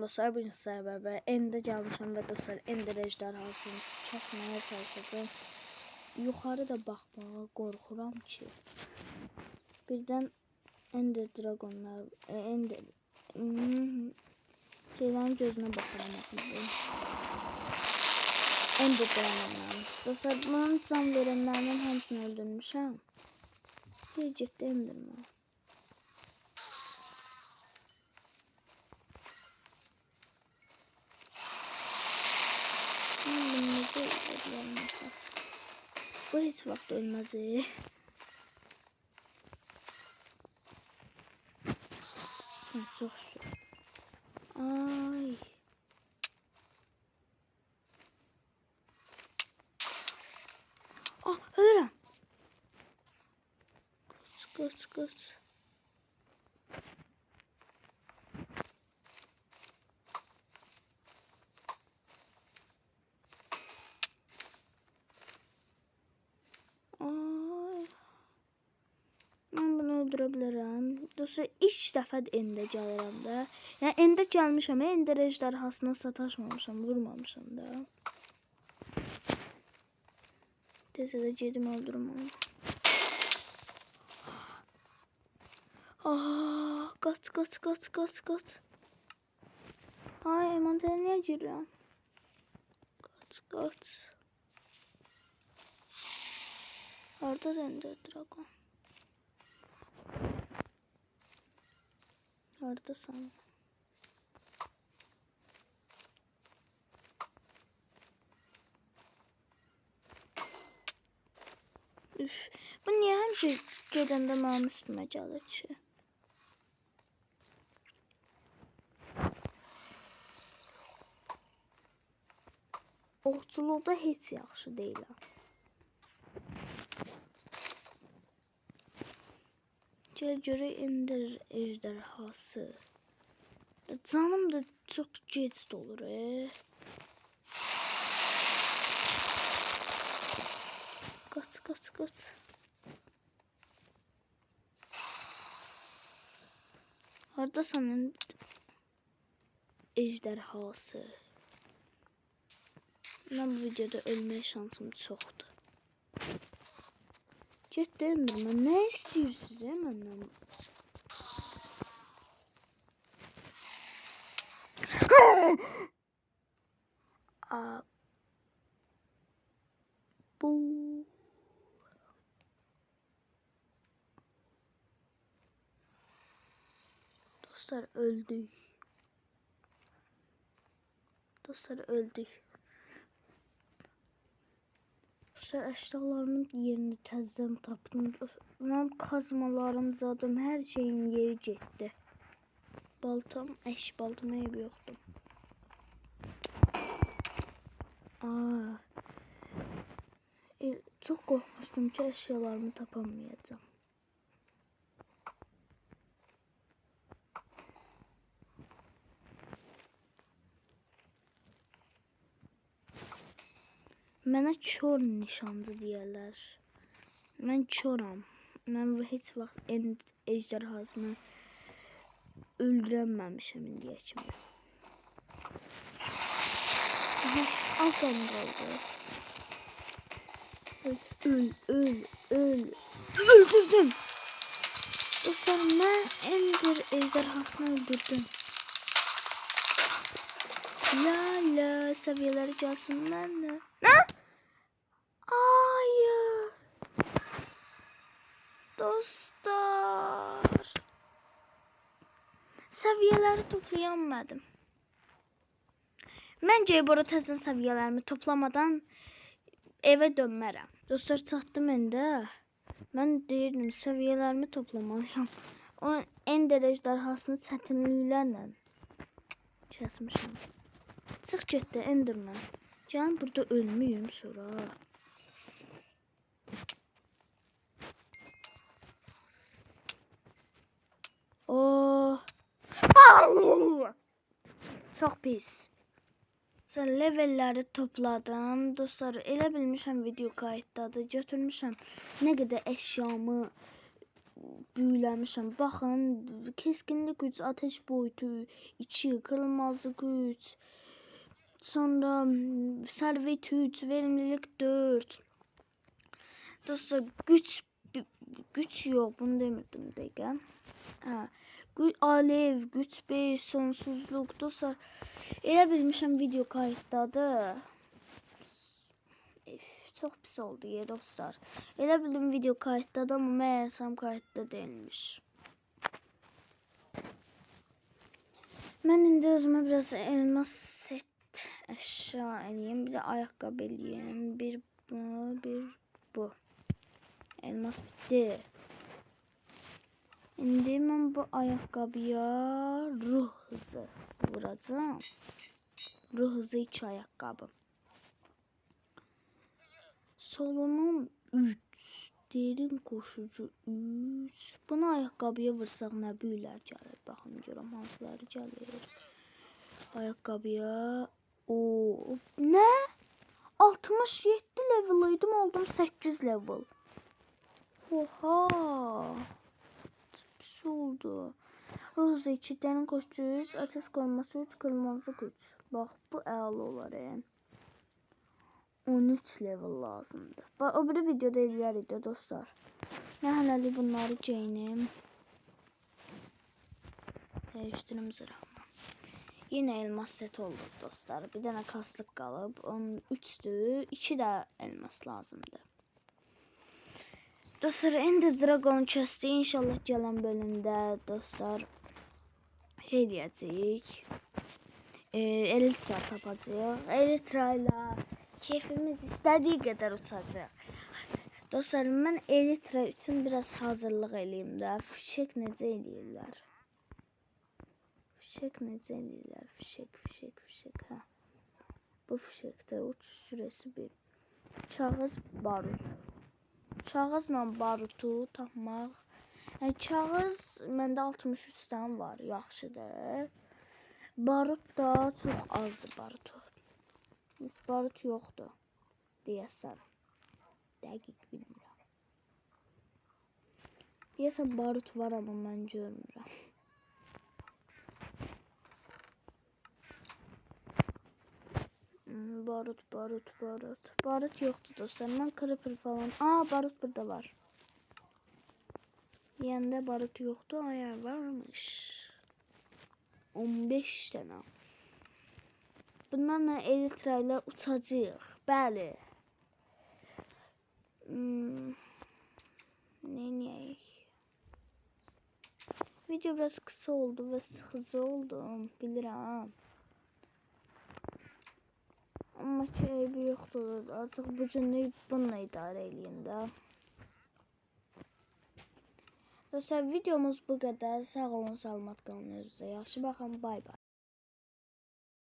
Dostlar bugün sizlerle beraber Ender gelmişim ve dostlar Ender ejderhasını kesmeye çalışacağım. Yukarı da bakmağa korkuram ki. Birden Ender Dragonlar, e, Ender hmm, şeylerin gözüne bakalım. Ender Dragonlar. Dostlar bunun can verenlerden hamısını öldürmüşəm. Bir ciddi Enderman. Hmm, axı? Bu heç vaxt ölməz. e. Hə, çox şükür. Ay. Ah, ölürəm. Qaç, qaç, qaç. Ay. Mən bunu öldürə Dostlar, ilk dəfədir endə gəlirəm də. Yəni endə gəlmişəm, endə ejderhasına sataşmamışam, vurmamışam da. Tezə də gedim öldürüm onu. Ah, qaç, qaç, qaç, qaç, qaç. Ay, envantərə niyə girirəm? Qaç, qaç. Harda Ender Dragon? Hardasan? Üf, bu gedəndə mənim üstümə gəlir ki? Oxçuluqda heç yaxşı deyiləm. Göre indir ejderhası. Canım da çok geç dolur e. Kaç kaç kaç. Harda senin ejderhası. Ben bu videoda ölmeye şansım çoktu. Get Enderman, nə istəyirsiniz e məndən? A bu Dostlar öldük. Dostlar öldük. Dostlar əşyalarımın yerini təzədən tapdım. Mənim kazmalarım, zadım, hər şeyin yeri getdi. Baltam, əş baltam ev yoxdur. Aa. E, çox qorxmuşdum ki, əşyalarımı tapamayacağam. Mənə kör nişancı deyirlər. Mən köram. Mən heç vaxt end ejderhasını öldürəməmişəm indiyə kimi. Aha, az canım qaldı. Öl, öl, öl, öl. Öldürdüm. Dostlar, mən ender ejderhasını öldürdüm. La la seviyeleri gelsin benimle. Ne? Dostlar. Seviyeleri toplayamadım. Məncə bura təzədən səviyyələrimi toplamadan evə dönmərəm. Dostlar çatdım indi. Mən deyirdim səviyyələrimi toplamalıyam. O ender ejderhasını çətinliklərlə kəsmişəm. Çıx getdi Enderman. Can burada ölmüyüm sonra. Çox pis. Sonra levelləri topladım. Dostlar, elə bilmişəm video qayıtdadır. Götürmüşəm nə qədər əşyamı, büyüləmişəm. Baxın, keskinlik güc, ateş boyutu 2, kırılmazlık güc. Sonra servet 3, verimlilik 4. Dostlar güç güç yok bunu demirdim dəqiqə. Hə. Alev, güç 5, sonsuzluq. Dostlar elə bilmişəm video kayıtdadır. Ef, çox pis oldu ya dostlar. Elə bildim video kayıtdadır amma məğərsəm kayıtda deyilmiş. Mən indi özümə biraz elmas set əşya eləyim. Bir də ayaqqabı eləyim. Bir bu, bir bu. Elmas bitti. İndi mən bu ayaqqabıya ruh hızı vuracağım. Ruh hızı 2 ayaqqabı. Solunum 3. Derin koşucu 3. Bunu ayaqqabıya vursaq nə büyülər gəlir? Baxım görüm hansıları gəlir. Ayaqqabıya o nə? 67 level idim oldum 8 level. Oha. Pis oldu. Roza 2 derin koşucu 3, ateş koruması 3, kırmızı 3. Bax bu əla olar yəni. 13 level lazımdı. Bak o bir videoda eləyərik də dostlar. Nə hələlik bunları geyinim. Dəyişdirim zırhımı. Yine elmas set oldu dostlar. Bir dənə kaslıq qalıb. Onun 3'dü. 2 də elmas lazımdı. Dostlar Ender Dragon chest'i inşallah gələn bölümdə dostlar eləyəcəyik. E, Elytra tapacağıq. Elytra ilə keyfimiz istədiyi qədər uçacaq. Dostlar, mən Elytra üçün biraz hazırlıq eləyim də. Fişek necə eləyirlər? Fişek necə eləyirlər? Fişek, fişek, fişek, hə. Bu fişekdə uçuş sürəsi 1. Kağız barut. Kağızla barutu tapmaq. Yəni kağız məndə 63 dənə var, yaxşıdır. Barut da çox azdır barutu. Heç barut yoxdur deyəsən. Dəqiq bilmirəm. Deyəsən barut var amma mən görmürəm. Hmm, Barut, barut, barut. Barut yoxdur dostlar. Mən creeper falan. Aa, barut burada var. Yəndə barut yoxdur, ayar varmış. 15 dənə. Bunlarla Elytra ilə uçacağıq. Bəli. Hmm. Neyniyək? Video biraz kısa oldu ve sıkıcı oldu. Bilirəm. Ki eybi yoxdur. Artıq bu günlük bununla idarə eləyin də. Dostlar videomuz bu qədər. Sağ olun, salamat qalın özünüzə. Yaxşı baxın. Bay bay.